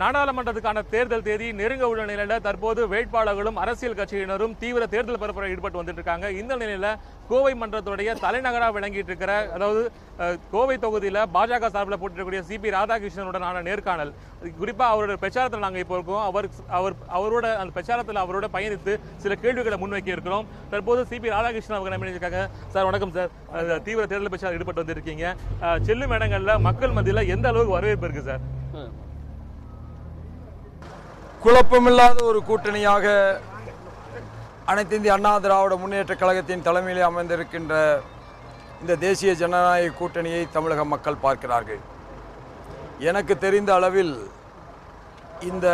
நாடாளுமன்றத்துக்கான தேர்தல் தேதி நெருங்க உள்ள நிலையில தற்போது வேட்பாளர்களும் அரசியல் கட்சியினரும் தீவிர தேர்தல் பரப்புரை ஈடுபட்டு வந்துட்டு இருக்காங்க இந்த நிலையில கோவை மன்றத்துடைய தலைநகராக விளங்கிட்டு இருக்கிற அதாவது கோவை தொகுதியில பாஜக சார்பில் போட்டிருக்கக்கூடிய சிபி ராதாகிருஷ்ணனுடனான நேர்காணல். குறிப்பா அவரோட பிரச்சாரத்தில் நாங்கள் இப்போ இருக்கோம். அவர் அவர் அவரோட அந்த பிரச்சாரத்தில் அவரோட பயணித்து சில கேள்விகளை முன்வைக்க இருக்கிறோம். தற்போது சிபி ராதாகிருஷ்ணன் அவங்க நம்ம இருக்காங்க சார் வணக்கம் சார். தீவிர தேர்தல் பிரச்சாரம் ஈடுபட்டு வந்திருக்கீங்க. செல்லும் இடங்கள்ல மக்கள் மத்தியில் எந்த அளவுக்கு வரவேற்பு இருக்கு சார்? குழப்பமில்லாத ஒரு கூட்டணியாக அனைத்து இந்திய அண்ணா திராவிட முன்னேற்ற கழகத்தின் தலைமையிலே அமைந்திருக்கின்ற இந்த தேசிய ஜனநாயக கூட்டணியை தமிழக மக்கள் பார்க்கிறார்கள். எனக்கு தெரிந்த அளவில் இந்த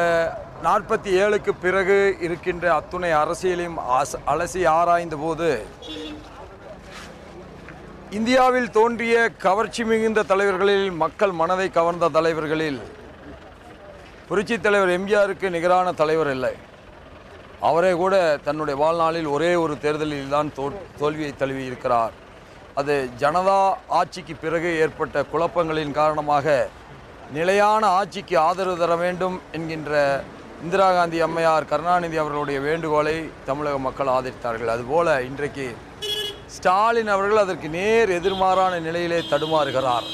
நாற்பத்தி ஏழுக்கு பிறகு இருக்கின்ற அத்துணை அரசியலையும் அலசி ஆராய்ந்த போது இந்தியாவில் தோன்றிய கவர்ச்சி மிகுந்த தலைவர்களில் மக்கள் மனதை கவர்ந்த தலைவர்களில் புரட்சி தலைவர் எம்ஜிஆருக்கு நிகரான தலைவர் இல்லை. அவரே கூட தன்னுடைய வாழ்நாளில் ஒரே ஒரு தேர்தலில் தான் தோ தோல்வியை தழுவி இருக்கிறார் அது ஜனதா ஆட்சிக்கு பிறகு ஏற்பட்ட குழப்பங்களின் காரணமாக நிலையான ஆட்சிக்கு ஆதரவு தர வேண்டும் என்கின்ற இந்திரா காந்தி அம்மையார் கருணாநிதி அவர்களுடைய வேண்டுகோளை தமிழக மக்கள் ஆதரித்தார்கள். அதுபோல இன்றைக்கு ஸ்டாலின் அவர்கள் அதற்கு நேர் எதிர்மாறான நிலையிலே தடுமாறுகிறார்.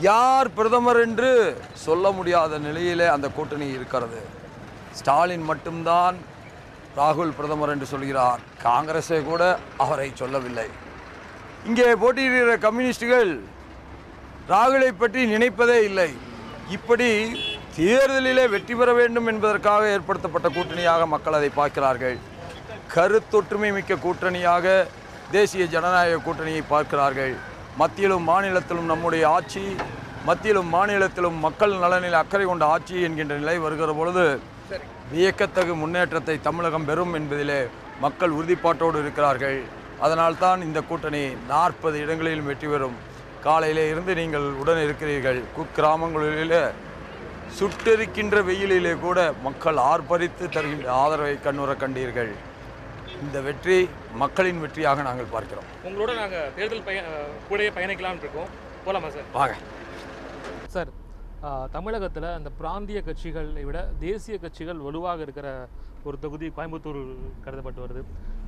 யார் பிரதமர் என்று சொல்ல முடியாத நிலையிலே அந்த கூட்டணி இருக்கிறது. ஸ்டாலின் மட்டும்தான் ராகுல் பிரதமர் என்று சொல்கிறார். காங்கிரஸே கூட அவரை சொல்லவில்லை. இங்கே போட்டியிடுகிற கம்யூனிஸ்டுகள் ராகுலை பற்றி நினைப்பதே இல்லை. இப்படி தேர்தலிலே வெற்றி பெற வேண்டும் என்பதற்காக ஏற்படுத்தப்பட்ட கூட்டணியாக மக்கள் அதை பார்க்கிறார்கள். கருத்தொற்றுமை மிக்க கூட்டணியாக தேசிய ஜனநாயக கூட்டணியை பார்க்கிறார்கள். மத்தியிலும் மாநிலத்திலும் நம்முடைய ஆட்சி மத்தியிலும் மாநிலத்திலும் மக்கள் நலனில் அக்கறை கொண்ட ஆட்சி என்கின்ற நிலை வருகிற பொழுது வியக்கத்தகு முன்னேற்றத்தை தமிழகம் பெறும் என்பதிலே மக்கள் உறுதிப்பாட்டோடு இருக்கிறார்கள். அதனால்தான் இந்த கூட்டணி நாற்பது இடங்களிலும் வெற்றி பெறும். காலையிலே இருந்து நீங்கள் உடன் இருக்கிறீர்கள். குக்கிராமங்களிலே சுட்டெரிக்கின்ற வெயிலிலே கூட மக்கள் ஆர்ப்பரித்து தருகின்ற ஆதரவை கண்ணுற கண்டீர்கள். இந்த வெற்றி மக்களின் வெற்றியாக நாங்கள் பார்க்கிறோம். உங்களோட நாங்க தேர்தல் பய கூடயே பயணிக்கலாம்னு இருக்கோம். போலாமா சார்? வாங்க. சார் தமிழகத்தில் அந்த பிராந்திய கட்சிகளை விட தேசிய கட்சிகள் வலுவாக இருக்கிற ஒரு தொகுதி கோயம்புத்தூர் கருதப்பட்டு வருது.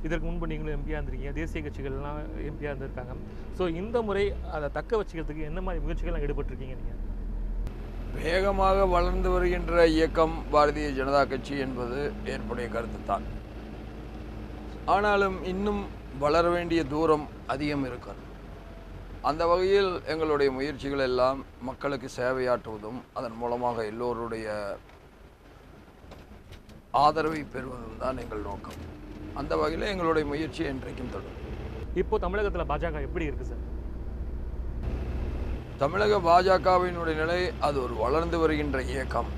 இதற்கு முன்பு நீங்களும் எம்பியாக இருந்திருக்கீங்க. தேசிய கட்சிகள்லாம் எம்பியாக இருந்திருக்காங்க. ஸோ இந்த முறை அதை தக்க வச்சுக்கிறதுக்கு என்ன மாதிரி முயற்சிகள்லாம் ஈடுபட்டிருக்கீங்க நீங்கள் வேகமாக வளர்ந்து வருகின்ற இயக்கம் பாரதிய ஜனதா கட்சி என்பது ஏற்புடைய கருத்துத்தான். ஆனாலும் இன்னும் வளர வேண்டிய தூரம் அதிகம் இருக்கிறது. அந்த வகையில் எங்களுடைய முயற்சிகள் எல்லாம் மக்களுக்கு சேவையாற்றுவதும் அதன் மூலமாக எல்லோருடைய ஆதரவை பெறுவதும் தான் எங்கள் நோக்கம். அந்த வகையில் எங்களுடைய முயற்சி என்றைக்கும் தொடரும். இப்போ தமிழகத்தில் பாஜக எப்படி இருக்கு சார்? தமிழக பாஜகவினுடைய நிலை அது ஒரு வளர்ந்து வருகின்ற இயக்கம்.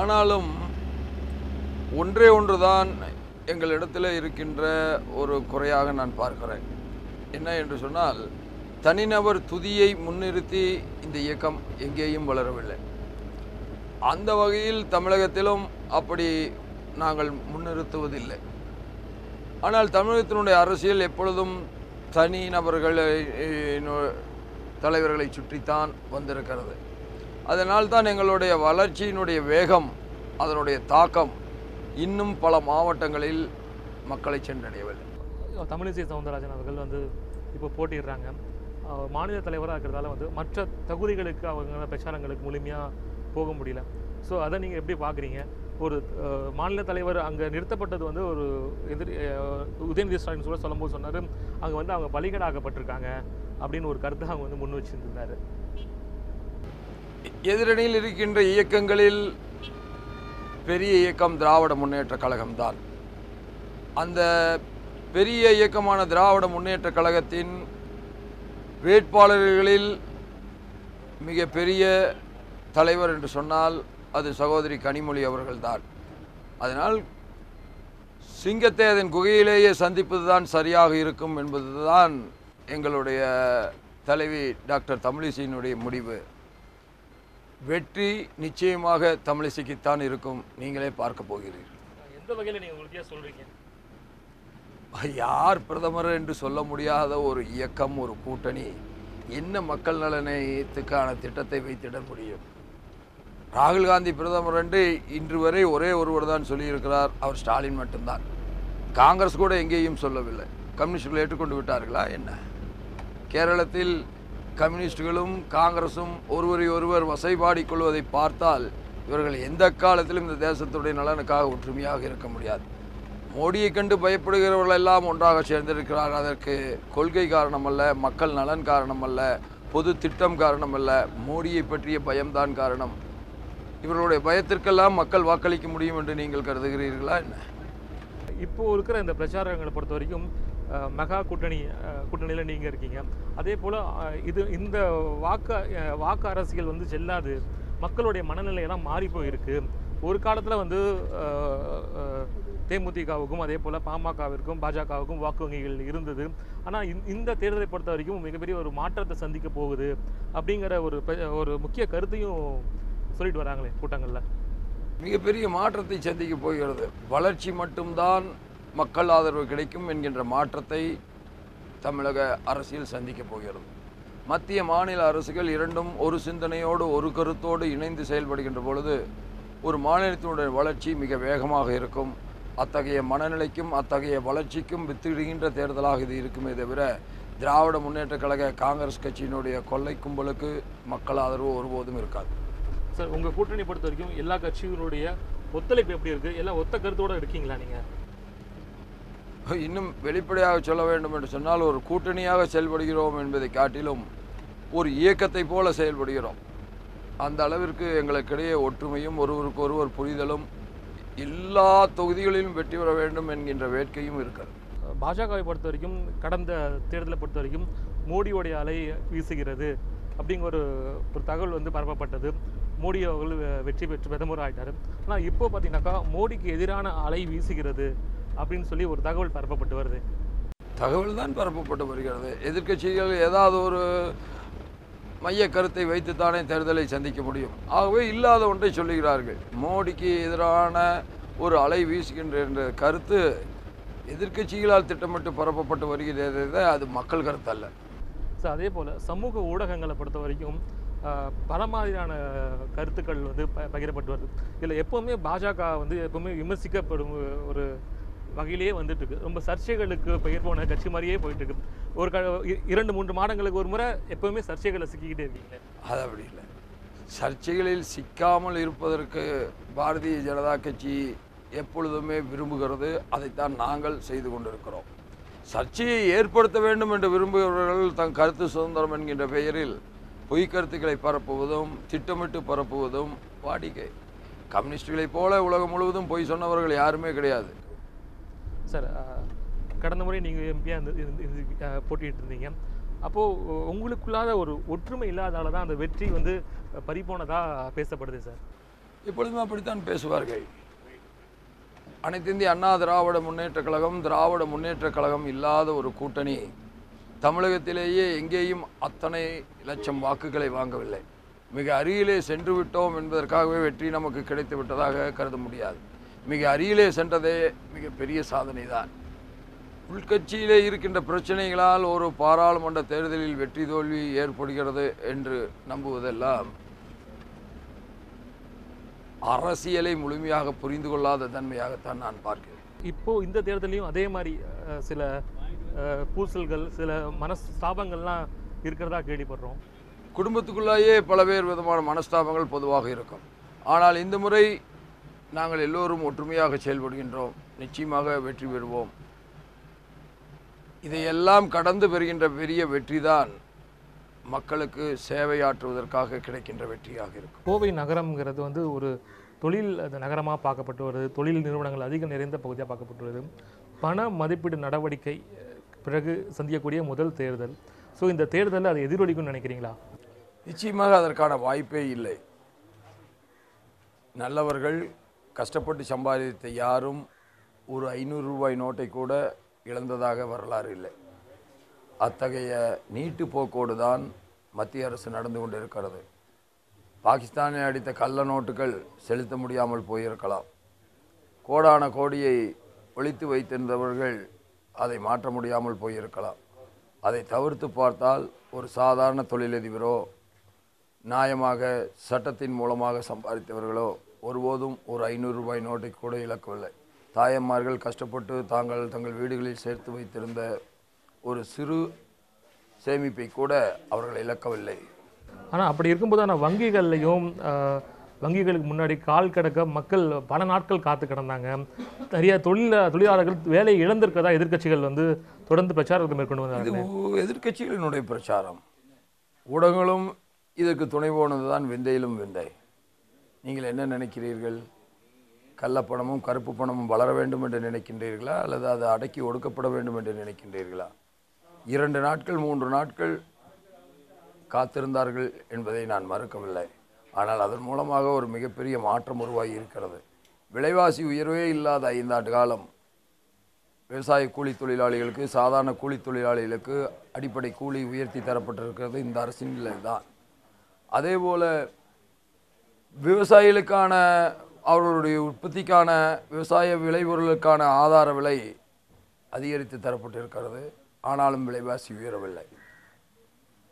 ஆனாலும் ஒன்றே ஒன்றுதான் எங்களிடத்தில் இருக்கின்ற ஒரு குறையாக நான் பார்க்கிறேன். என்ன என்று சொன்னால் தனிநபர் துதியை முன்னிறுத்தி இந்த இயக்கம் எங்கேயும் வளரவில்லை. அந்த வகையில் தமிழகத்திலும் அப்படி நாங்கள் முன்னிறுத்துவதில்லை. ஆனால் தமிழகத்தினுடைய அரசியல் எப்பொழுதும் தனி நபர்களை தலைவர்களை சுற்றித்தான் வந்திருக்கிறது. அதனால் தான் எங்களுடைய வளர்ச்சியினுடைய வேகம் அதனுடைய தாக்கம் இன்னும் பல மாவட்டங்களில் மக்களை சென்றடையவில்லை. தமிழிசை சவுந்தரராஜன் அவர்கள் வந்து இப்போ போட்டிடுறாங்க மாநில தலைவராக இருக்கிறதால வந்து மற்ற தகுதிகளுக்கு அவங்க பிரச்சாரங்களுக்கு முழுமையாக போக முடியல. ஸோ அதை நீங்கள் எப்படி பார்க்குறீங்க ஒரு மாநில தலைவர் அங்கே நிறுத்தப்பட்டது வந்து ஒரு எதிர் உதயநிதி ஸ்டாலின் கூட சொல்லும்போது சொன்னார் அங்கே வந்து அவங்க பலிகடாக்கப்பட்டிருக்காங்க அப்படின்னு ஒரு கருத்தை அவங்க வந்து முன் வச்சிருந்தாரு. எதிரணியில் இருக்கின்ற இயக்கங்களில் பெரிய இயக்கம் திராவிட முன்னேற்ற கழகம்தான். அந்த பெரிய இயக்கமான திராவிட முன்னேற்ற கழகத்தின் வேட்பாளர்களில் மிக பெரிய தலைவர் என்று சொன்னால் அது சகோதரி கனிமொழி அவர்கள்தான். அதனால் சிங்கத்தை அதன் குகையிலேயே சந்திப்பதுதான் சரியாக இருக்கும் என்பதுதான் எங்களுடைய தலைவி டாக்டர் தமிழிசையினுடைய முடிவு. வெற்றி நிச்சயமாக தமிழிசைக்குத்தான் இருக்கும். நீங்களே பார்க்க போகிறீர்கள். எந்த வகையில் நீங்கள் உறுதியாக சொல்கிறீங்க யார் பிரதமர் என்று சொல்ல முடியாத ஒரு இயக்கம் ஒரு கூட்டணி என்ன மக்கள் நலனத்துக்கான திட்டத்தை வைத்திட முடியும்? ராகுல் காந்தி பிரதமர் என்று இன்று வரை ஒரே ஒருவர் தான் சொல்லியிருக்கிறார். அவர் ஸ்டாலின் மட்டும்தான். காங்கிரஸ் கூட எங்கேயும் சொல்லவில்லை. கம்யூனிஸ்டுகள் ஏற்றுக்கொண்டு விட்டார்களா? என்ன? கேரளத்தில் கம்யூனிஸ்டுகளும் காங்கிரஸும் ஒருவரை ஒருவர் வசைபாடிக்கொள்வதை பார்த்தால் இவர்கள் எந்த காலத்திலும் இந்த தேசத்துடைய நலனுக்காக ஒற்றுமையாக இருக்க முடியாது. மோடியை கண்டு பயப்படுகிறவர்கள் எல்லாம் ஒன்றாக சேர்ந்திருக்கிறார்கள் அதற்கு கொள்கை காரணமல்ல மக்கள் நலன் காரணமல்ல பொது திட்டம் காரணமல்ல மோடியை பற்றிய பயம்தான் காரணம். இவர்களுடைய பயத்திற்கெல்லாம் மக்கள் வாக்களிக்க முடியும் என்று நீங்கள் கருதுகிறீர்களா என்ன? இப்போ இருக்கிற இந்த பிரச்சாரங்களை பொறுத்த வரைக்கும் மெகா கூட்டணி கூட்டணியில் நீங்கள் இருக்கீங்க. அதே போல் இது இந்த வாக்கு வாக்கு அரசியல் வந்து செல்லாது. மக்களுடைய மனநிலையெல்லாம் மாறி போயிருக்கு. ஒரு காலத்தில் வந்து தேமுதிகவுக்கும் அதே போல் பாமகவிற்கும் பாஜகவுக்கும் வாக்கு வங்கிகள் இருந்தது. ஆனால் இந்த- இந்த தேர்தலை பொறுத்த வரைக்கும் மிகப்பெரிய ஒரு மாற்றத்தை சந்திக்க போகுது அப்படிங்கிற ஒரு பெ- ஒரு முக்கிய கருத்தையும் சொல்லிட்டு வராங்களே கூட்டங்களில். மிகப்பெரிய மாற்றத்தை சந்திக்க போகிறது. வளர்ச்சி மட்டும்தான் மக்கள் ஆதரவு கிடைக்கும் என்கின்ற மாற்றத்தை தமிழக அரசியல் சந்திக்க போகிறது. மத்திய மாநில அரசுகள் இரண்டும் ஒரு சிந்தனையோடு ஒரு கருத்தோடு இணைந்து செயல்படுகின்ற பொழுது ஒரு மாநிலத்தினுடைய வளர்ச்சி மிக வேகமாக இருக்கும். அத்தகைய மனநிலைக்கும் அத்தகைய வளர்ச்சிக்கும் வித்திடுகின்ற தேர்தலாக இது இருக்குமே தவிர திராவிட முன்னேற்றக் கழக காங்கிரஸ் கட்சியினுடைய கொள்ளை கும்பலுக்கு மக்கள் ஆதரவு ஒருபோதும் இருக்காது. சார் உங்கள் கூட்டணி பொறுத்த வரைக்கும் எல்லா கட்சிகளுடைய ஒத்துழைப்பு எப்படி இருக்குது எல்லாம் ஒத்த கருத்தோடு இருக்கீங்களா நீங்கள் இன்னும் வெளிப்படையாக சொல்ல வேண்டும் என்று சொன்னால் ஒரு கூட்டணியாக செயல்படுகிறோம் என்பதை காட்டிலும் ஒரு இயக்கத்தை போல செயல்படுகிறோம். அந்த அளவிற்கு எங்களுக்கிடையே ஒற்றுமையும் ஒருவருக்கு ஒருவர் புரிதலும் எல்லா தொகுதிகளிலும் வெற்றி பெற வேண்டும் என்கின்ற வேட்கையும் இருக்கிறது. பாஜகவை பொறுத்த வரைக்கும் கடந்த தேர்தலை பொறுத்த வரைக்கும் மோடியோடைய அலை வீசுகிறது அப்படிங்கிற ஒரு ஒரு தகவல் வந்து பரப்பப்பட்டது. மோடி அவர்கள் வெற்றி பெற்று பிரதமர் ஆகிட்டார் ஆனால் இப்போ பார்த்தீங்கன்னாக்கா மோடிக்கு எதிரான அலை வீசுகிறது. அப்படின்னு சொல்லி ஒரு தகவல் பரப்பப்பட்டு வருது. தகவல் தான் பரப்பப்பட்டு வருகிறது. எதிர்க்கட்சிகள் ஏதாவது ஒரு மைய கருத்தை வைத்துத்தானே தேர்தலை சந்திக்க முடியும். ஆகவே இல்லாத ஒன்றை சொல்லுகிறார்கள். மோடிக்கு எதிரான ஒரு அலை வீசுகின்ற என்ற கருத்து எதிர்க்கட்சிகளால் திட்டமிட்டு பரப்பப்பட்டு வருகிறதே அது மக்கள் கருத்து அல்ல. ஸோ அதே போல் சமூக ஊடகங்களை பொறுத்த வரைக்கும் பல மாதிரியான கருத்துக்கள் வந்து ப பகிரப்பட்டு வருது. இதில் எப்போவுமே பாஜக வந்து எப்போவுமே விமர்சிக்கப்படும் ஒரு வகையிலேயே வந்துட்டுருக்கு. ரொம்ப சர்ச்சைகளுக்கு பெயர் போன கட்சி மாதிரியே போயிட்டுருக்கு. ஒரு க இ- இரண்டு மூன்று மாதங்களுக்கு ஒரு முறை எப்போவுமே சர்ச்சைகளை சிக்கிக்கிட்டே இருக்கீங்க அது அப்படி இல்லை. சர்ச்சைகளில் சிக்காமல் இருப்பதற்கு பாரதிய ஜனதா கட்சி எப்பொழுதுமே விரும்புகிறது. அதைத்தான் நாங்கள் செய்து கொண்டிருக்கிறோம். சர்ச்சையை ஏற்படுத்த வேண்டும் என்று விரும்புகிறவர்கள் தன் கருத்து சுதந்திரம் என்கின்ற பெயரில் பொய் கருத்துக்களை பரப்புவதும் திட்டமிட்டு பரப்புவதும் வாடிக்கை. கம்யூனிஸ்டுகளைப் போல உலகம் முழுவதும் பொய் சொன்னவர்கள் யாருமே கிடையாது. சார் uh, கடந்த முறை நீங்கள் எம்பியாக இருந்து இருந்து- இருந்து, uh, இருந்தீங்க. அப்போது உங்களுக்குள்ளாத ஒரு ஒற்றுமை இல்லாதால தான் அந்த வெற்றி வந்து பறிபோனதாக பேசப்படுது சார் எப்பொழுதுமே அப்படித்தான் பேசுவார்கள். அனைத்து இந்திய அண்ணா திராவிட முன்னேற்றக் கழகம் திராவிட முன்னேற்றக் கழகம் இல்லாத ஒரு கூட்டணி தமிழகத்திலேயே எங்கேயும் அத்தனை லட்சம் வாக்குகளை வாங்கவில்லை. மிக அருகிலே சென்று விட்டோம் என்பதற்காகவே வெற்றி நமக்கு கிடைத்து விட்டதாக கருத முடியாது. மிக அருகிலே சென்றதே மிகப்பெரிய சாதனை தான் உள்கட்சியிலே இருக்கின்ற பிரச்சனைகளால் ஒரு பாராளுமன்ற தேர்தலில் வெற்றி தோல்வி ஏற்படுகிறது என்று நம்புவதெல்லாம் அரசியலை முழுமையாக புரிந்து கொள்ளாத தன்மையாகத்தான் நான் பார்க்கிறேன். இப்போ இந்த தேர்தலையும் அதே மாதிரி சில பூசல்கள் சில மனஸ்தாபங்கள்லாம் இருக்கிறதா கேள்விப்படுறோம். குடும்பத்துக்குள்ளேயே பலவேறு விதமான மனஸ்தாபங்கள் பொதுவாக இருக்கும். ஆனால் இந்த முறை நாங்கள் எல்லோரும் ஒற்றுமையாக செயல்படுகின்றோம். நிச்சயமாக வெற்றி பெறுவோம். இதையெல்லாம் கடந்து பெறுகின்ற பெரிய வெற்றிதான் மக்களுக்கு சேவையாற்றுவதற்காக கிடைக்கின்ற வெற்றியாக இருக்கும். கோவை நகரம்ங்கிறது வந்து ஒரு தொழில் அது நகரமாக பார்க்கப்பட்டு வருது. தொழில் நிறுவனங்கள் அதிகம் நிறைந்த பகுதியாக பார்க்கப்பட்டு வருது. பண மதிப்பீடு நடவடிக்கை பிறகு சந்திக்கக்கூடிய முதல் தேர்தல். ஸோ இந்த தேர்தலில் அது எதிரொலிக்கும்னு நினைக்கிறீங்களா? நிச்சயமாக அதற்கான வாய்ப்பே இல்லை. நல்லவர்கள் கஷ்டப்பட்டு சம்பாதித்த யாரும் ஒரு ஐநூறு ரூபாய் நோட்டை கூட இழந்ததாக வரலாறு இல்லை. அத்தகைய நீட்டு போக்கோடு தான் மத்திய அரசு நடந்து கொண்டிருக்கிறது. பாகிஸ்தானை அடித்த கள்ள நோட்டுகள் செலுத்த முடியாமல் போயிருக்கலாம். கோடான கோடியை ஒழித்து வைத்திருந்தவர்கள் அதை மாற்ற முடியாமல் போயிருக்கலாம். அதை தவிர்த்து பார்த்தால் ஒரு சாதாரண தொழிலதிபரோ நியாயமாக சட்டத்தின் மூலமாக சம்பாதித்தவர்களோ ஒருபோதும் ஒரு ஐநூறு ரூபாய் நோட்டை கூட இழக்கவில்லை. தாயம்மார்கள் கஷ்டப்பட்டு தாங்கள் தங்கள் வீடுகளில் சேர்த்து வைத்திருந்த ஒரு சிறு சேமிப்பை கூட அவர்கள் இழக்கவில்லை. ஆனால் அப்படி இருக்கும்போது ஆனால் வங்கிகள்லையும் வங்கிகளுக்கு முன்னாடி கால் கிடக்க மக்கள் பல நாட்கள் காத்து கிடந்தாங்க. நிறைய தொழில தொழிலாளர்கள் வேலையை இழந்திருக்கதா எதிர்க்கட்சிகள் வந்து தொடர்ந்து பிரச்சாரத்தை மேற்கொண்டு வந்தாங்க எதிர்க்கட்சிகளினுடைய பிரச்சாரம். ஊடகங்களும் இதற்கு துணை போனது தான் விந்தையிலும் விந்தை. நீங்கள் என்ன நினைக்கிறீர்கள்? கள்ளப்பணமும் கருப்பு பணமும் வளர வேண்டும் என்று நினைக்கின்றீர்களா? அல்லது அது அடக்கி ஒடுக்கப்பட வேண்டும் என்று நினைக்கின்றீர்களா? இரண்டு நாட்கள் மூன்று நாட்கள் காத்திருந்தார்கள் என்பதை நான் மறுக்கவில்லை. ஆனால் அதன் மூலமாக ஒரு மிகப்பெரிய மாற்றம் உருவாகி இருக்கிறது. விலைவாசி உயர்வே இல்லாத ஐந்தாண்டு காலம். விவசாய கூலி தொழிலாளிகளுக்கு சாதாரண கூலி தொழிலாளிகளுக்கு அடிப்படை கூலி உயர்த்தி தரப்பட்டிருக்கிறது இந்த அரசின் தான் அதேபோல் விவசாயிகளுக்கான அவர்களுடைய உற்பத்திக்கான விவசாய விளைபொருளுக்கான ஆதார விலை அதிகரித்து தரப்பட்டிருக்கிறது. ஆனாலும் விலைவாசி உயரவில்லை.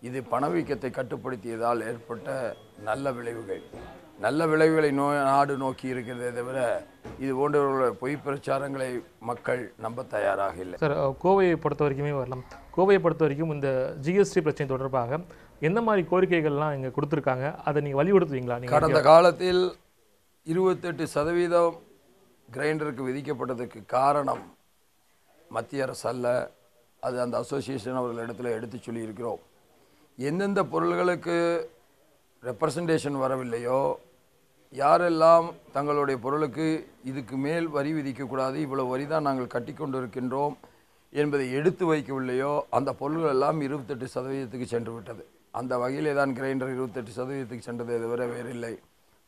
இது பணவீக்கத்தை கட்டுப்படுத்தியதால் ஏற்பட்ட நல்ல விளைவுகள். நல்ல விளைவுகளை நோ நாடு நோக்கி இருக்கிறதே தவிர இது போன்ற பொய் பிரச்சாரங்களை மக்கள் நம்ப தயாராக இல்லை. சார் கோவையை பொறுத்த வரைக்குமே வரலாம். கோவையை பொறுத்த வரைக்கும் இந்த ஜிஎஸ்டி பிரச்சனை தொடர்பாக எந்த மாதிரி கோரிக்கைகள்லாம் இங்கே கொடுத்துருக்காங்க? அதை நீங்கள் வலியுறுத்துவீங்களா? நீங்கள் கடந்த காலத்தில் இருபத்தெட்டு சதவீதம் கிரைண்டருக்கு விதிக்கப்பட்டதுக்கு காரணம் மத்திய அரசு அல்ல. அது அந்த அசோசியேஷன் அவர்களிடத்தில் எடுத்து சொல்லியிருக்கிறோம். எந்தெந்த பொருள்களுக்கு ரெப்ரசன்டேஷன் வரவில்லையோ யாரெல்லாம் தங்களுடைய பொருளுக்கு இதுக்கு மேல் வரி விதிக்கக்கூடாது இவ்வளவு வரி தான் நாங்கள் கட்டி இருக்கின்றோம் என்பதை எடுத்து வைக்கவில்லையோ அந்த பொருள்கள் எல்லாம் இருபத்தெட்டு சதவீதத்துக்கு சென்று விட்டது அந்த வகையிலே தான் கிரைண்டர் இருபத்தெட்டு சதவீதத்துக்கு சென்றதே தவிர வேறில்லை.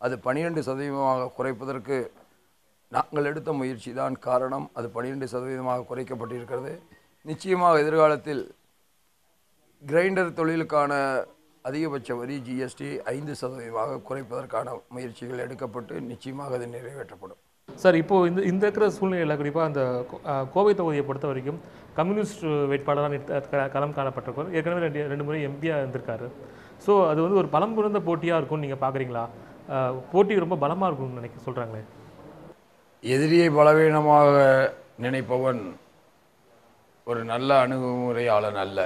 அது பனிரெண்டு சதவீதமாக குறைப்பதற்கு நாங்கள் எடுத்த முயற்சி தான் காரணம். அது பன்னிரெண்டு சதவீதமாக குறைக்கப்பட்டிருக்கிறது. நிச்சயமாக எதிர்காலத்தில் கிரைண்டர் தொழிலுக்கான அதிகபட்ச வரி ஜிஎஸ்டி ஐந்து சதவீதமாக குறைப்பதற்கான முயற்சிகள் எடுக்கப்பட்டு நிச்சயமாக அது நிறைவேற்றப்படும். சார் இப்போ இந்த இந்த இருக்கிற சூழ்நிலையில் குறிப்பாக அந்த கோ- கோவை தொகுதியை பொறுத்த வரைக்கும் கம்யூனிஸ்ட் வேட்பாளராக க- களம் காணப்பட்டிருக்கும் ஏற்கனவே ரெண்டு ரெண்டு முறை எம்பியாக இருந்திருக்காரு. ஸோ அது வந்து ஒரு பலம் புரிந்த போட்டியாக இருக்கும்னு நீங்கள் பார்க்குறீங்களா போட்டி ரொம்ப பலமாக இருக்கும்னு நினைக்க சொல்கிறாங்களே எதிரியை பலவீனமாக நினைப்பவன் ஒரு நல்ல அணுகுமுறையாளன் அல்ல.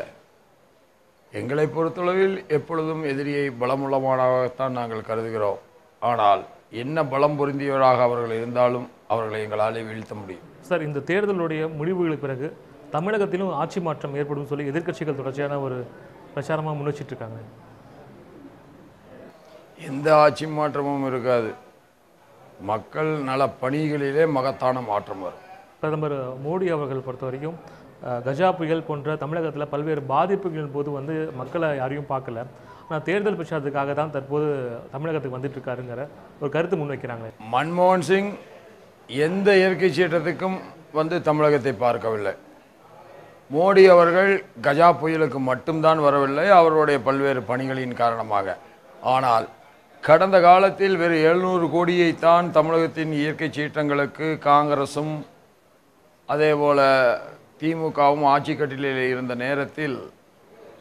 எங்களை பொறுத்தளவில் எப்பொழுதும் எதிரியை பலமுள்ளமானதாகத்தான் நாங்கள் கருதுகிறோம். ஆனால் என்ன பலம் பொருந்தியவராக அவர்கள் இருந்தாலும் அவர்களை எங்களாலே வீழ்த்த முடியும். சார் இந்த தேர்தலுடைய முடிவுகளுக்கு பிறகு தமிழகத்திலும் ஆட்சி மாற்றம் ஏற்படும் சொல்லி எதிர்க்கட்சிகள் தொடர்ச்சியான ஒரு பிரச்சாரமாக முன்னெச்சிட்டு இருக்காங்க. எந்த ஆட்சி மாற்றமும் இருக்காது. மக்கள் நல பணிகளிலே மகத்தான மாற்றம் வரும். பிரதமர் மோடி அவர்கள் பொறுத்த வரைக்கும் கஜா புயல் போன்ற தமிழகத்தில் பல்வேறு பாதிப்புகளின் போது வந்து மக்களை யாரையும் பார்க்கல. ஆனால் தேர்தல் பிரச்சாரத்துக்காக தான் தற்போது தமிழகத்துக்கு வந்துட்டு இருக்காருங்கிற ஒரு கருத்து முன்வைக்கிறாங்களே. மன்மோகன் சிங் எந்த இயற்கை சீற்றத்துக்கும் வந்து தமிழகத்தை பார்க்கவில்லை. மோடி அவர்கள் கஜா புயலுக்கு மட்டும்தான் வரவில்லை அவருடைய பல்வேறு பணிகளின் காரணமாக. ஆனால் கடந்த காலத்தில் வெறு எழுநூறு கோடியைத்தான் தமிழகத்தின் இயற்கை சீற்றங்களுக்கு காங்கிரசும் அதேபோல் திமுகவும் ஆட்சி கட்டிலில் இருந்த நேரத்தில்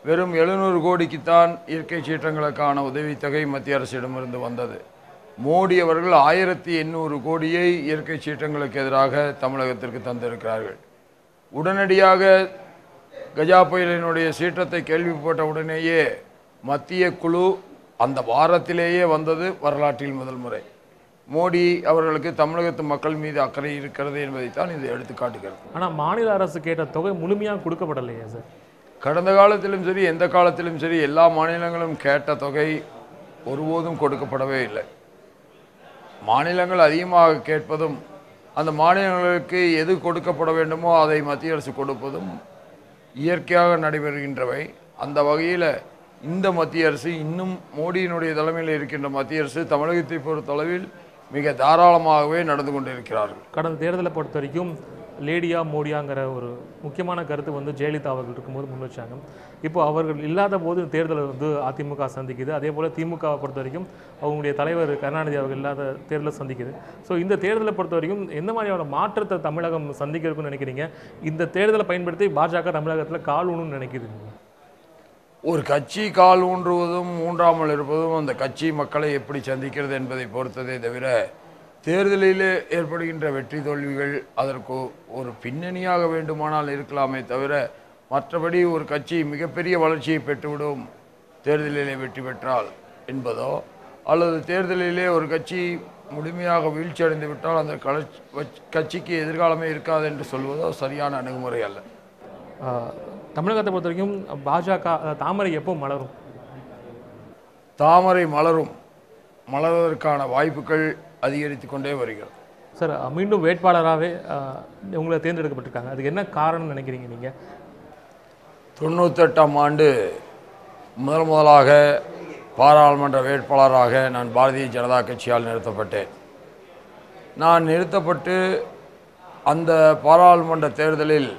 வெறும் எழுநூறு கோடிக்குத்தான் இயற்கை சீற்றங்களுக்கான உதவித்தொகை மத்திய அரசிடமிருந்து வந்தது. மோடி அவர்கள் ஆயிரத்தி எண்ணூறு கோடியை இயற்கை சீற்றங்களுக்கு எதிராக தமிழகத்திற்கு தந்திருக்கிறார்கள். உடனடியாக கஜா புயலினுடைய சீற்றத்தை கேள்விப்பட்ட உடனேயே மத்திய குழு அந்த வாரத்திலேயே வந்தது வரலாற்றில் முதல் முறை. மோடி அவர்களுக்கு தமிழகத்து மக்கள் மீது அக்கறை இருக்கிறது என்பதைத்தான் இது எடுத்து காட்டுகிறது ஆனால் மாநில அரசு கேட்ட தொகை முழுமையாக கொடுக்கப்படலையே சார் கடந்த காலத்திலும் சரி எந்த காலத்திலும் சரி எல்லா மாநிலங்களும் கேட்ட தொகை ஒருபோதும் கொடுக்கப்படவே இல்லை. மாநிலங்கள் அதிகமாக கேட்பதும் அந்த மாநிலங்களுக்கு எது கொடுக்கப்பட வேண்டுமோ அதை மத்திய அரசு கொடுப்பதும் இயற்கையாக நடைபெறுகின்றவை. அந்த வகையில் இந்த மத்திய அரசு இன்னும் மோடியினுடைய தலைமையில் இருக்கின்ற மத்திய அரசு தமிழகத்தை பொறுத்தளவில் மிக தாராளமாகவே நடந்து கொண்டிருக்கிறார்கள். கடந்த தேர்தலை பொறுத்த வரைக்கும் லேடியா மோடியாங்கிற ஒரு முக்கியமான கருத்து வந்து ஜெயலலிதா அவர்கள் இருக்கும்போது முன் வச்சாங்க. இப்போ அவர்கள் இல்லாத போது தேர்தலை வந்து அதிமுக சந்திக்குது. அதே போல் திமுகவை பொறுத்த வரைக்கும் அவங்களுடைய தலைவர் கருணாநிதி அவர்கள் இல்லாத தேர்தலை சந்திக்குது. ஸோ இந்த தேர்தலை பொறுத்த வரைக்கும் எந்த மாதிரியான மாற்றத்தை தமிழகம் சந்திக்க நினைக்கிறீங்க? இந்த தேர்தலை பயன்படுத்தி பாஜக தமிழகத்தில் கால் நினைக்கிறீங்க ஒரு கட்சி கால் ஊன்றுவதும் ஊன்றாமல் இருப்பதும் அந்த கட்சி மக்களை எப்படி சந்திக்கிறது என்பதை பொறுத்ததே தவிர தேர்தலிலே ஏற்படுகின்ற வெற்றி தோல்விகள் அதற்கு ஒரு பின்னணியாக வேண்டுமானால் இருக்கலாமே தவிர மற்றபடி ஒரு கட்சி மிகப்பெரிய வளர்ச்சியை பெற்றுவிடும் தேர்தலிலே வெற்றி பெற்றால் என்பதோ அல்லது தேர்தலிலே ஒரு கட்சி முழுமையாக வீழ்ச்சி அடைந்து விட்டால் அந்த வச்- கட்சிக்கு எதிர்காலமே இருக்காது என்று சொல்வதோ சரியான அணுகுமுறை அல்ல. தமிழகத்தை பொறுத்த வரைக்கும் பாஜக தாமரை எப்போ மலரும். தாமரை மலரும். மலர்வதற்கான வாய்ப்புகள் அதிகரித்து கொண்டே வருகிறது. சார் மீண்டும் வேட்பாளராகவே உங்களை தேர்ந்தெடுக்கப்பட்டிருக்காங்க. அதுக்கு என்ன காரணம்னு நினைக்கிறீங்க நீங்கள் தொண்ணூத்தெட்டாம் ஆண்டு முதல் முதலாக பாராளுமன்ற வேட்பாளராக நான் பாரதிய ஜனதா கட்சியால் நிறுத்தப்பட்டேன். நான் நிறுத்தப்பட்டு அந்த பாராளுமன்ற தேர்தலில்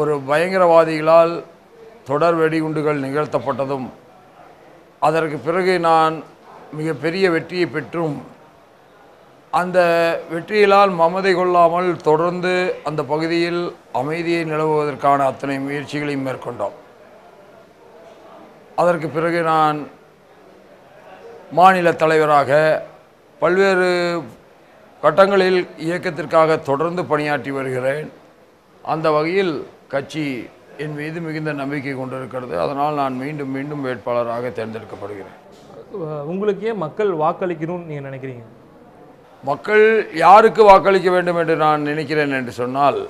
ஒரு பயங்கரவாதிகளால் தொடர் வெடிகுண்டுகள் நிகழ்த்தப்பட்டதும் அதற்கு பிறகு நான் மிகப்பெரிய வெற்றியை பெற்றும் அந்த வெற்றியிலால் மமதை கொள்ளாமல் தொடர்ந்து அந்த பகுதியில் அமைதியை நிலவுவதற்கான அத்தனை முயற்சிகளையும் மேற்கொண்டோம். அதற்கு பிறகு நான் மாநில தலைவராக பல்வேறு கட்டங்களில் இயக்கத்திற்காக தொடர்ந்து பணியாற்றி வருகிறேன். அந்த வகையில் கட்சி என் மீது மிகுந்த நம்பிக்கை கொண்டிருக்கிறது. அதனால் நான் மீண்டும் மீண்டும் வேட்பாளராக தேர்ந்தெடுக்கப்படுகிறேன். உங்களுக்கு ஏன் மக்கள் வாக்களிக்கணும்னு நீங்கள் நினைக்கிறீங்க? மக்கள் யாருக்கு வாக்களிக்க வேண்டும் என்று நான் நினைக்கிறேன் என்று சொன்னால்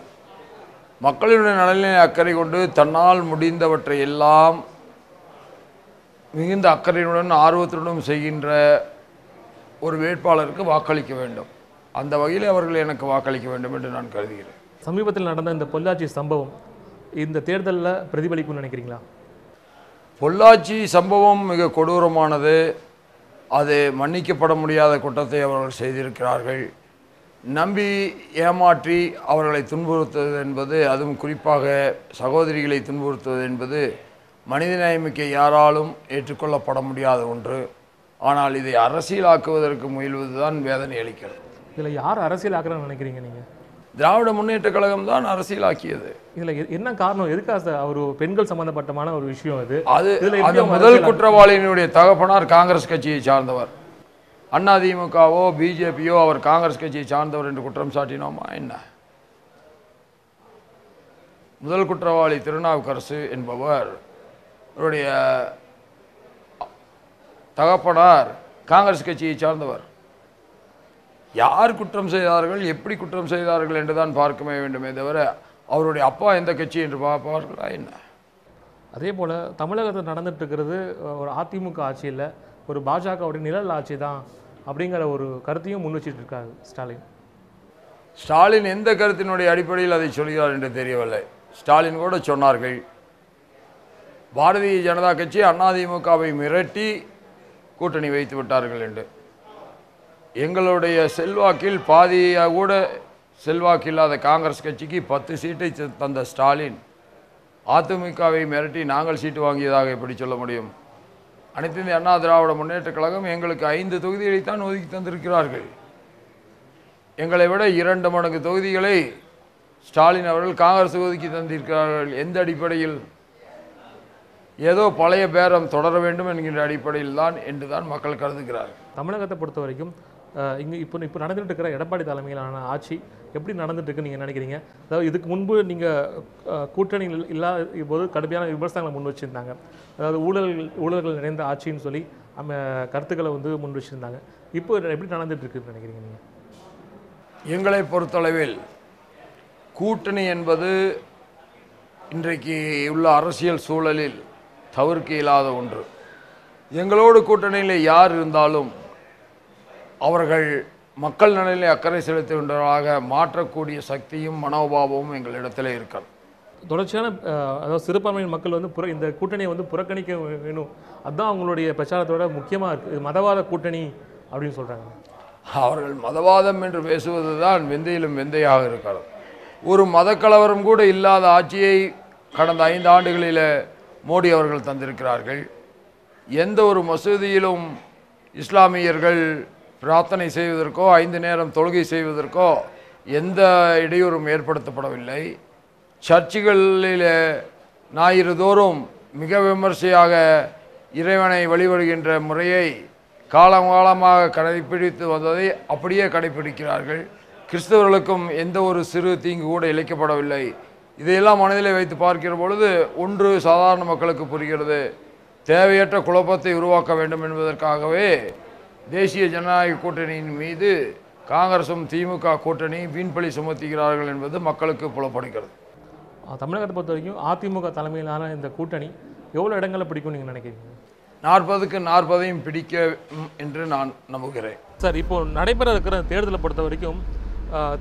மக்களுடைய நலனில் அக்கறை கொண்டு தன்னால் முடிந்தவற்றை எல்லாம் மிகுந்த அக்கறையுடன் ஆர்வத்துடன் செய்கின்ற ஒரு வேட்பாளருக்கு வாக்களிக்க வேண்டும். அந்த வகையில் அவர்கள் எனக்கு வாக்களிக்க வேண்டும் என்று நான் கருதுகிறேன். சமீபத்தில் நடந்த இந்த பொள்ளாச்சி சம்பவம் இந்த தேர்தலில் பிரதிபலிக்கும்னு நினைக்கிறீங்களா? பொள்ளாச்சி சம்பவம் மிக கொடூரமானது. அது மன்னிக்கப்பட முடியாத குற்றத்தை அவர்கள் செய்திருக்கிறார்கள். நம்பி ஏமாற்றி அவர்களை துன்புறுத்துவது என்பது அதுவும் குறிப்பாக சகோதரிகளை துன்புறுத்துவது என்பது மனிதநேயமிக்க யாராலும் ஏற்றுக்கொள்ளப்பட முடியாத ஒன்று. ஆனால் இதை அரசியலாக்குவதற்கு முயல்வதுதான் வேதனை அளிக்கிறது. இதில் யார் அரசியல் ஆக்குறான்னு நினைக்கிறீங்க நீங்கள் திராவிட முன்னேற்ற கழகம் தான் அரசியலாக்கியது. இதில் என்ன காரணம்? எதுக்காக ஒரு பெண்கள் சம்பந்தப்பட்டமான ஒரு விஷயம் அது. அந்த அவங்க முதல் குற்றவாளியினுடைய தகப்பனார் காங்கிரஸ் கட்சியை சார்ந்தவர். அதிமுகவோ பிஜேபியோ அவர் காங்கிரஸ் கட்சியை சார்ந்தவர் என்று குற்றம் சாட்டினோமா? என்ன? முதல் குற்றவாளி திருநாவுக்கரசு என்பவர் அவருடைய தகப்பனார் காங்கிரஸ் கட்சியை சார்ந்தவர். யார் குற்றம் செய்தார்கள் எப்படி குற்றம் செய்தார்கள் என்றுதான் பார்க்கவே வேண்டுமே தவிர அவருடைய அப்பா எந்த கட்சி என்று பார்ப்பார்களா என்ன? அதே போல் தமிழகத்தில் நடந்துட்டு இருக்கிறது ஒரு அதிமுக ஆட்சியில் ஒரு பாஜகவுடைய நிழல் ஆட்சி தான் அப்படிங்கிற ஒரு கருத்தையும் முன் வச்சிட்டு இருக்காரு ஸ்டாலின். ஸ்டாலின் எந்த கருத்தினுடைய அடிப்படையில் அதை சொல்கிறார் என்று தெரியவில்லை. ஸ்டாலின் கூட சொன்னார்கள் பாரதிய ஜனதா கட்சி அதிமுகவை மிரட்டி கூட்டணி வைத்து விட்டார்கள் என்று. எங்களுடைய செல்வாக்கில் பாதியாக கூட செல்வாக்கு இல்லாத காங்கிரஸ் கட்சிக்கு பத்து சீட்டை த- தந்த ஸ்டாலின் அதிமுகவை மிரட்டி நாங்கள் சீட்டு வாங்கியதாக எப்படி சொல்ல முடியும்? அனைத்து இந்திய அண்ணா திராவிட முன்னேற்றக் கழகம் எங்களுக்கு ஐந்து தொகுதிகளைத்தான் ஒதுக்கி தந்திருக்கிறார்கள். எங்களை விட இரண்டு மடங்கு தொகுதிகளை ஸ்டாலின் அவர்கள் காங்கிரஸ் ஒதுக்கி தந்திருக்கிறார்கள் எந்த அடிப்படையில்? ஏதோ பழைய பேரம் தொடர வேண்டும் என்கின்ற அடிப்படையில் தான் என்று தான் மக்கள் கருதுகிறார்கள். தமிழகத்தை பொறுத்த வரைக்கும் இங்கே இப்போ இப்போ நடந்துகிட்டு இருக்கிற எடப்பாடி தலைமையிலான ஆட்சி எப்படி நடந்துட்டு நீங்கள் நினைக்கிறீங்க? அதாவது இதுக்கு முன்பு நீங்கள் கூட்டணியில் இல்லாத போது கடுமையான விமர்சனங்களை முன் வச்சிருந்தாங்க. அதாவது ஊழல்கள் ஊழல்கள் நிறைந்த ஆட்சின்னு சொல்லி நம்ம கருத்துக்களை வந்து முன் வச்சுருந்தாங்க. இப்போ எப்படி நடந்துகிட்ருக்குன்னு நினைக்கிறீங்க நீங்கள் எங்களை பொறுத்தளவில் கூட்டணி என்பது இன்றைக்கு உள்ள அரசியல் சூழலில் தவிர்க்க இயலாத ஒன்று. எங்களோடு கூட்டணியில் யார் இருந்தாலும் அவர்கள் மக்கள் நலனிலே அக்கறை செலுத்துகின்றவர்களாக மாற்றக்கூடிய சக்தியும் மனோபாவமும் எங்களிடத்தில் இருக்கிறது தொடர்ச்சியான அதாவது சிறுபான்மையின் மக்கள் வந்து புற இந்த கூட்டணியை வந்து புறக்கணிக்க வேணும். அதுதான் அவங்களுடைய பிரச்சாரத்தோட முக்கியமாக இருக்குது மதவாத கூட்டணி அப்படின்னு சொல்கிறாங்க அவர்கள் மதவாதம் என்று பேசுவது தான் வெந்தையிலும் வெந்தையாக இருக்கிறது ஒரு மதக்கலவரம் கூட இல்லாத ஆட்சியை கடந்த ஐந்து ஆண்டுகளில் மோடி அவர்கள் தந்திருக்கிறார்கள். எந்த ஒரு மசூதியிலும் இஸ்லாமியர்கள் பிரார்த்தனை செய்வதற்கோ ஐந்து நேரம் தொழுகை செய்வதற்கோ எந்த இடையூறும் ஏற்படுத்தப்படவில்லை. சர்ச்சுகளில் ஞாயிறு தோறும் மிக விமர்சையாக இறைவனை வழிபடுகின்ற முறையை காலங்காலமாக கடைபிடித்து வந்ததை அப்படியே கடைபிடிக்கிறார்கள். கிறிஸ்தவர்களுக்கும் எந்த ஒரு சிறு தீங்கு கூட இழைக்கப்படவில்லை. இதையெல்லாம் மனதிலே வைத்து பார்க்கிற பொழுது ஒன்று சாதாரண மக்களுக்கு புரிகிறது. தேவையற்ற குழப்பத்தை உருவாக்க வேண்டும் என்பதற்காகவே தேசிய ஜனநாயக கூட்டணியின் மீது காங்கிரசும் திமுக கூட்டணி வீண்பழி சுமத்துகிறார்கள் என்பது மக்களுக்கு புலப்படுகிறது. தமிழகத்தை பொறுத்த வரைக்கும் அதிமுக தலைமையிலான இந்த கூட்டணி எவ்வளோ இடங்களை பிடிக்கும் நீங்கள் நினைக்கிறீங்க? நாற்பதுக்கு நாற்பதையும் பிடிக்க என்று நான் நம்புகிறேன். சார் இப்போ நடைபெற இருக்கிற தேர்தலை பொறுத்த வரைக்கும்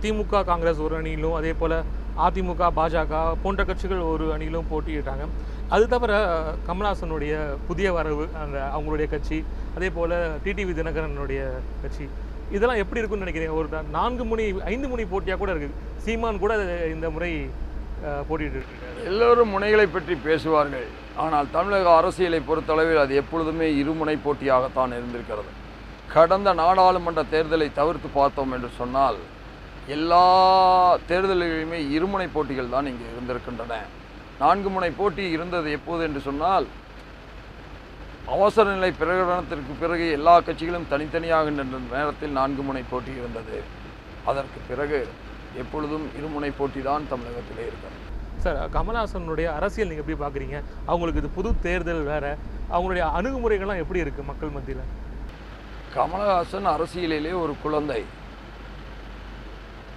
திமுக காங்கிரஸ் ஒரு அணியிலும் அதே போல் அதிமுக பாஜக போன்ற கட்சிகள் ஒரு அணியிலும் போட்டியிட்டாங்க அது தவிர கமல்ஹாசனுடைய புதிய வரவு அந்த அவங்களுடைய கட்சி அதே போல் டிடிவி தினகரனுடைய கட்சி இதெல்லாம் எப்படி இருக்கும்னு நினைக்கிறீங்க? ஒரு நான்கு முனை ஐந்து முனை போட்டியாக கூட இருக்குது. சீமான் கூட இந்த முறை போட்டிட்டு போட்டியிட்டு எல்லோரும் முனைகளை பற்றி பேசுவார்கள். ஆனால் தமிழக அரசியலை பொறுத்தளவில் அது எப்பொழுதுமே இருமுனை போட்டியாகத்தான் இருந்திருக்கிறது. கடந்த நாடாளுமன்ற தேர்தலை தவிர்த்து பார்த்தோம் என்று சொன்னால் எல்லா தேர்தல்களிலுமே இருமுனை போட்டிகள் தான் இங்கே இருந்திருக்கின்றன. நான்கு முனை போட்டி இருந்தது எப்போது என்று சொன்னால் அவசர நிலை பிரகடனத்திற்கு பிறகு எல்லா கட்சிகளும் தனித்தனியாக நின்ற நேரத்தில் நான்கு முனை போட்டி இருந்தது. அதற்கு பிறகு எப்பொழுதும் இருமுனை போட்டி தான் தமிழகத்திலே இருக்கிறது சார் கமல்ஹாசனுடைய அரசியல் நீங்கள் எப்படி பார்க்குறீங்க அவங்களுக்கு இது புது தேர்தல் வேற. அவங்களுடைய அணுகுமுறைகள்லாம் எப்படி இருக்குது மக்கள் மத்தியில்? கமலஹாசன் அரசியலிலே ஒரு குழந்தை.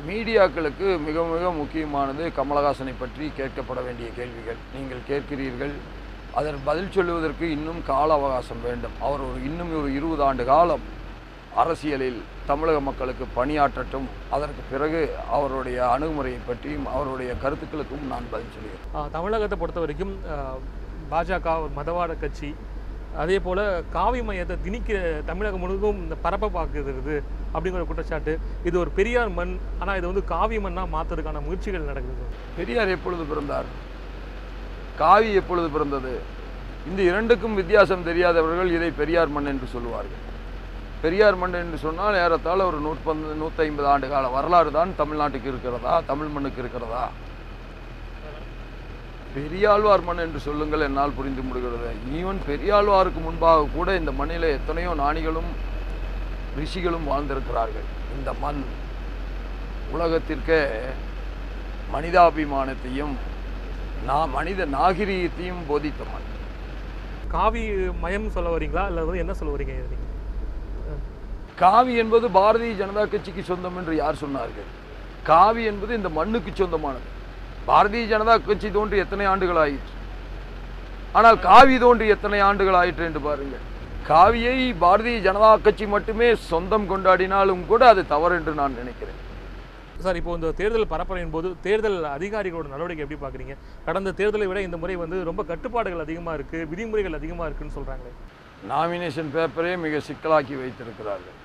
மீடியாக்களுக்கு மிக மிக முக்கியமானது கமலஹாசனை பற்றி கேட்கப்பட வேண்டிய கேள்விகள். நீங்கள் கேட்கிறீர்கள் அதற்கு பதில் சொல்லுவதற்கு இன்னும் கால அவகாசம் வேண்டும். அவர் ஒரு இன்னும் ஒரு இருபது ஆண்டு காலம் அரசியலில் தமிழக மக்களுக்கு பணியாற்றட்டும். அதற்கு பிறகு அவருடைய அணுகுமுறையை பற்றியும் அவருடைய கருத்துக்களுக்கும் நான் பதில் சொல்கிறேன். தமிழகத்தை பொறுத்த வரைக்கும் பாஜக ஒரு மதவாத கட்சி. அதே போல் காவி மையத்தை திணிக்க தமிழகம் முழுவதும் இந்த பரப்ப பார்க்குறது அப்படிங்கிற குற்றச்சாட்டு. இது ஒரு பெரியார் மண். ஆனால் இது வந்து காவி மண்ணாக மாற்றுறதுக்கான முயற்சிகள் நடக்குது பெரியார் எப்பொழுது பிறந்தார்? காவி எப்பொழுது பிறந்தது? இந்த இரண்டுக்கும் வித்தியாசம் தெரியாதவர்கள் இதை பெரியார் மண் என்று சொல்லுவார்கள். பெரியார் மண் என்று சொன்னால் ஏறத்தாழ ஒரு நூற்பந்து நூற்றி ஐம்பது ஆண்டு கால வரலாறு தான் தமிழ்நாட்டுக்கு இருக்கிறதா தமிழ் மண்ணுக்கு இருக்கிறதா? பெரியாழ்வார் மண் என்று சொல்லுங்கள் என்னால் புரிந்து முடிகிறது. ஈவன் பெரியாழ்வாருக்கு முன்பாக கூட இந்த மண்ணில் எத்தனையோ ஞானிகளும் ரிஷிகளும் வாழ்ந்திருக்கிறார்கள். இந்த மண் உலகத்திற்கே மனிதாபிமானத்தையும் நான் மனித நாகரீகத்தையும் போதித்த மண். காவி மயம் சொல்ல வரீங்களா? இல்லை வந்து என்ன சொல்ல வரீங்க? காவி என்பது பாரதிய ஜனதா கட்சிக்கு சொந்தம் என்று யார் சொன்னார்கள்? காவி என்பது இந்த மண்ணுக்கு சொந்தமானது. பாரதிய ஜனதா கட்சி தோன்றி எத்தனை ஆண்டுகள் ஆயிற்று? ஆனால் காவி தோன்றி எத்தனை ஆண்டுகள் ஆயிற்று என்று பாருங்கள் காவியை பாரதிய ஜனதா கட்சி மட்டுமே சொந்தம் கொண்டாடினாலும் கூட அது தவறு என்று நான் நினைக்கிறேன். சார் இப்போ இந்த தேர்தல் பரப்புரையின் போது தேர்தல் அதிகாரிகளோட நடவடிக்கை எப்படி பார்க்குறீங்க? கடந்த தேர்தலை விட இந்த முறை வந்து ரொம்ப கட்டுப்பாடுகள் அதிகமாக இருக்குது விதிமுறைகள் அதிகமாக இருக்குன்னு சொல்கிறாங்களே நாமினேஷன் பேப்பரே மிக சிக்கலாக்கி வைத்திருக்கிறார்கள்.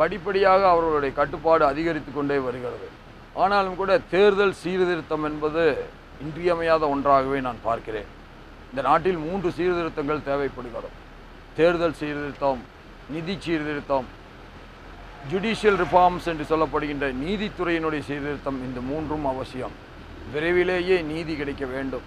படிப்படியாக அவர்களுடைய கட்டுப்பாடு அதிகரித்து கொண்டே வருகிறது. ஆனாலும் கூட தேர்தல் சீர்திருத்தம் என்பது இன்றியமையாத ஒன்றாகவே நான் பார்க்கிறேன். இந்த நாட்டில் மூன்று சீர்திருத்தங்கள் தேவைப்படுகிறது. தேர்தல் சீர்திருத்தம் நிதி சீர்திருத்தம் ஜுடிஷியல் ரிஃபார்ம்ஸ் என்று சொல்லப்படுகின்ற நீதித்துறையினுடைய சீர்திருத்தம் இந்த மூன்றும் அவசியம். விரைவிலேயே நீதி கிடைக்க வேண்டும்.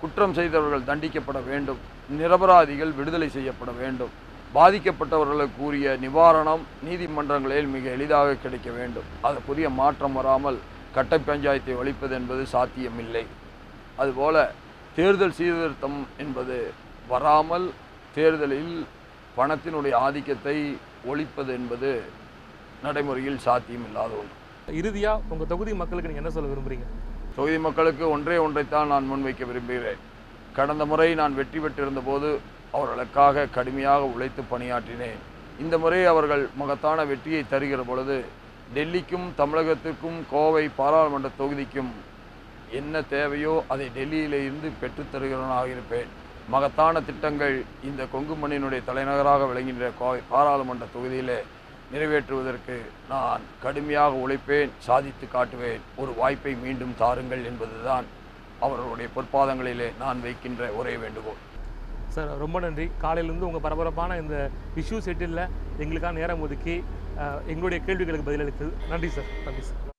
குற்றம் செய்தவர்கள் தண்டிக்கப்பட வேண்டும். நிரபராதிகள் விடுதலை செய்யப்பட வேண்டும். பாதிக்கப்பட்டவர்களுக்கு கூறிய நிவாரணம் நீதிமன்றங்களில் மிக எளிதாக கிடைக்க வேண்டும். அதற்குரிய மாற்றம் வராமல் கட்ட பஞ்சாயத்தை ஒழிப்பது என்பது சாத்தியமில்லை. அதுபோல தேர்தல் சீர்திருத்தம் என்பது வராமல் தேர்தலில் பணத்தினுடைய ஆதிக்கத்தை ஒழிப்பது என்பது நடைமுறையில் சாத்தியமில்லாத ஒன்று. இறுதியாக உங்கள் தொகுதி மக்களுக்கு நீங்கள் என்ன சொல்ல விரும்புறீங்க? தொகுதி மக்களுக்கு ஒன்றே ஒன்றைத்தான் நான் முன்வைக்க விரும்புகிறேன். கடந்த முறை நான் வெற்றி பெற்றிருந்த போது அவர்களுக்காக கடுமையாக உழைத்து பணியாற்றினேன். இந்த முறை அவர்கள் மகத்தான வெற்றியை தருகிற பொழுது டெல்லிக்கும் தமிழகத்திற்கும் கோவை பாராளுமன்ற தொகுதிக்கும் என்ன தேவையோ அதை டெல்லியிலே இருந்து பெற்றுத் இருப்பேன். மகத்தான திட்டங்கள் இந்த கொங்கு மண்ணினுடைய தலைநகராக விளங்குகின்ற கோவை பாராளுமன்ற தொகுதியிலே நிறைவேற்றுவதற்கு நான் கடுமையாக உழைப்பேன் சாதித்து காட்டுவேன். ஒரு வாய்ப்பை மீண்டும் தாருங்கள் என்பதுதான் அவர்களுடைய பொற்பாதங்களிலே நான் வைக்கின்ற ஒரே வேண்டுகோள். சார் ரொம்ப நன்றி. காலையிலேருந்து உங்கள் பரபரப்பான இந்த இஷ்யூ செட்டிலில் எங்களுக்கான நேரம் ஒதுக்கி எங்களுடைய கேள்விகளுக்கு பதிலளித்தது. நன்றி சார். நன்றி சார்.